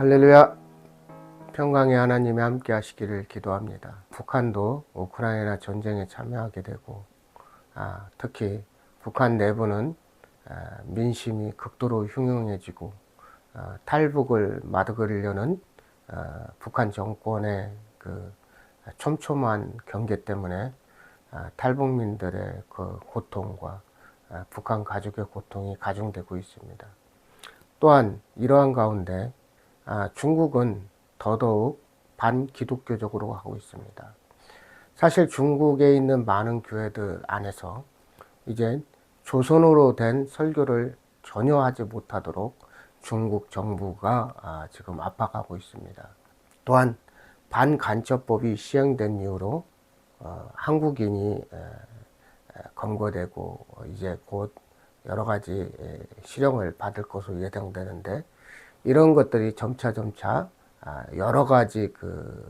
할렐루야. 평강의 하나님이 함께 하시기를 기도합니다. 북한도 우크라이나 전쟁에 참여하게 되고, 아, 특히 북한 내부는 아, 민심이 극도로 흉흉해지고, 아, 탈북을 마득으려는 아, 북한 정권의 그 촘촘한 경계 때문에 아, 탈북민들의 그 고통과 아, 북한 가족의 고통이 가중되고 있습니다. 또한 이러한 가운데 아, 중국은 더더욱 반기독교적으로 하고 있습니다. 사실 중국에 있는 많은 교회들 안에서 이제 조선어로 된 설교를 전혀 하지 못하도록 중국 정부가 아, 지금 압박하고 있습니다. 또한 반간첩법이 시행된 이후로 어, 한국인이 검거되고 어, 이제 곧 여러 가지 에, 실형을 받을 것으로 예상되는데 이런 것들이 점차 점차 아, 여러 가지 그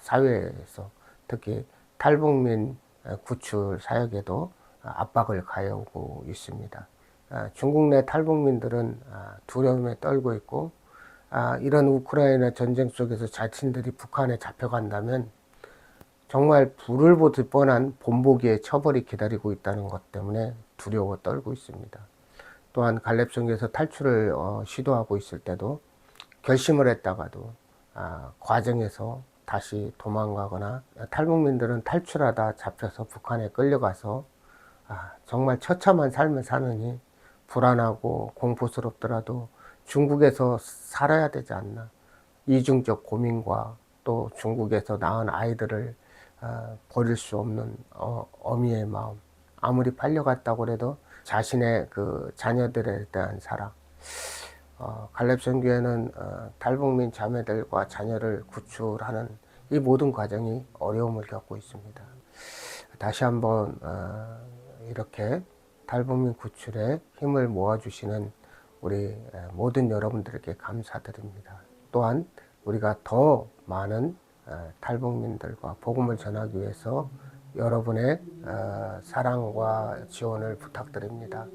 사회에서 특히 탈북민 구출 사역에도 압박을 가해오고 있습니다. 아, 중국 내 탈북민들은 아, 두려움에 떨고 있고 아, 이런 우크라이나 전쟁 속에서 자신들이 북한에 잡혀간다면 정말 불을 보듯 뻔한 본보기의 처벌이 기다리고 있다는 것 때문에 두려워 떨고 있습니다. 또한 갈렙성에서 탈출을 어, 시도하고 있을 때도 결심을 했다가도 아, 과정에서 다시 도망가거나 탈북민들은 탈출하다 잡혀서 북한에 끌려가서 아, 정말 처참한 삶을 사느니 불안하고 공포스럽더라도 중국에서 살아야 되지 않나. 이중적 고민과 또 중국에서 낳은 아이들을 어, 버릴 수 없는 어, 어미의 마음. 아무리 팔려갔다고 해도 자신의 그 자녀들에 대한 사랑 어, 갈렙선 교회는 어, 탈북민 자매들과 자녀를 구출하는 이 모든 과정이 어려움을 겪고 있습니다. 다시 한번 어, 이렇게 탈북민 구출에 힘을 모아주시는 우리 에, 모든 여러분들에게 감사드립니다. 또한 우리가 더 많은 어, 탈북민들과 복음을 전하기 위해서 여러분의 어, 사랑과 지원을 부탁드립니다.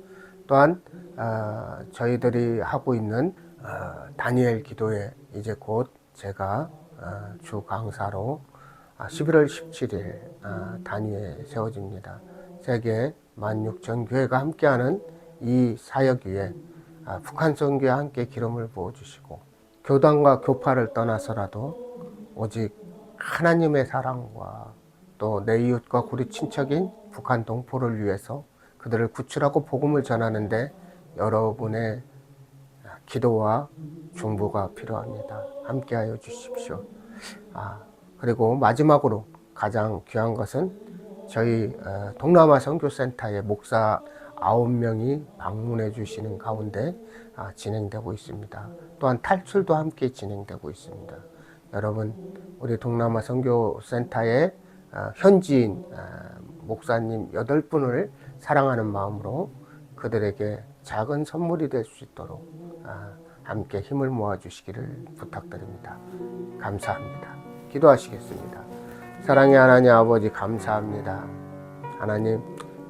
또한 어, 저희들이 하고 있는 어, 다니엘 기도회 이제 곧 제가 어, 주 강사로 아, 11월 17일 아, 단위에 세워집니다. 세계 16,000 교회가 함께하는 이 사역 위에 아, 북한 선교에 함께 기름을 부어주시고 교단과 교파를 떠나서라도 오직 하나님의 사랑과 또 내 이웃과 우리 친척인 북한 동포를 위해서 그들을 구출하고 복음을 전하는데 여러분의 기도와 중보가 필요합니다. 함께하여 주십시오. 아, 그리고 마지막으로 가장 귀한 것은 저희 어, 동남아 선교센터의 목사 아홉 명이 방문해 주시는 가운데 아, 진행되고 있습니다. 또한 탈출도 함께 진행되고 있습니다. 여러분, 우리 동남아 선교센터의 어, 현지인 어, 목사님 여덟 분을 사랑하는 마음으로 그들에게 작은 선물이 될 수 있도록 아, 함께 힘을 모아 주시기를 부탁드립니다. 감사합니다. 기도하시겠습니다. 사랑의 하나님 아버지 감사합니다. 하나님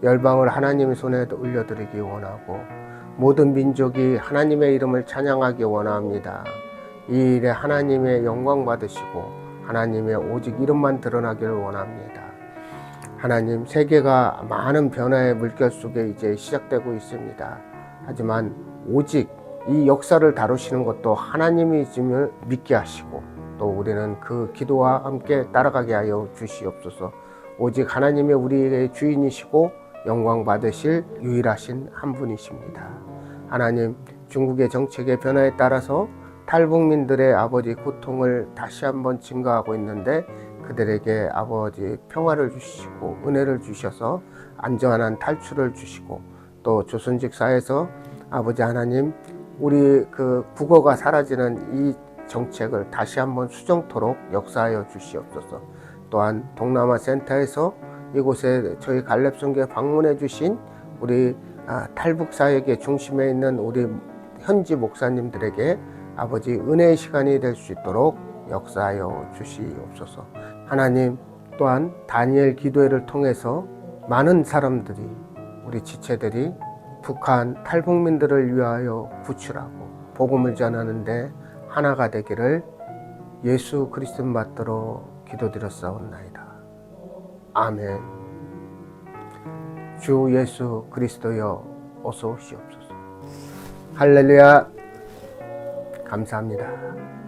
열방을 하나님의 손에 올려드리기 원하고 모든 민족이 하나님의 이름을 찬양하기 원합니다. 이 일에 하나님의 영광 받으시고 하나님의 오직 이름만 드러나기를 원합니다. 하나님 세계가 많은 변화의 물결 속에 이제 시작되고 있습니다. 하지만 오직 이 역사를 다루시는 것도 하나님이심을 믿게 하시고 또 우리는 그 기도와 함께 따라가게 하여 주시옵소서. 오직 하나님의 우리의 주인이시고 영광 받으실 유일하신 한 분이십니다. 하나님 중국의 정책의 변화에 따라서 탈북민들의 아버지 고통을 다시 한번 증가하고 있는데 그들에게 아버지 평화를 주시고 은혜를 주셔서 안전한 탈출을 주시고 또 조선직 사회에서 아버지 하나님 우리 그 국어가 사라지는 이 정책을 다시 한번 수정토록 역사하여 주시옵소서. 또한 동남아 센터에서 이곳에 저희 갈렙성교에 방문해 주신 우리 아, 탈북 사역의 중심에 있는 우리 현지 목사님들에게 아버지 은혜의 시간이 될 수 있도록 역사하여 주시옵소서. 하나님 또한 다니엘 기도회를 통해서 많은 사람들이 우리 지체들이 북한 탈북민들을 위하여 구출하고 복음을 전하는데 하나가 되기를 예수 그리스도 받들어 기도드렸사옵나이다. 아멘. 주 예수 그리스도여 어서 오시옵소서. 할렐루야. 감사합니다.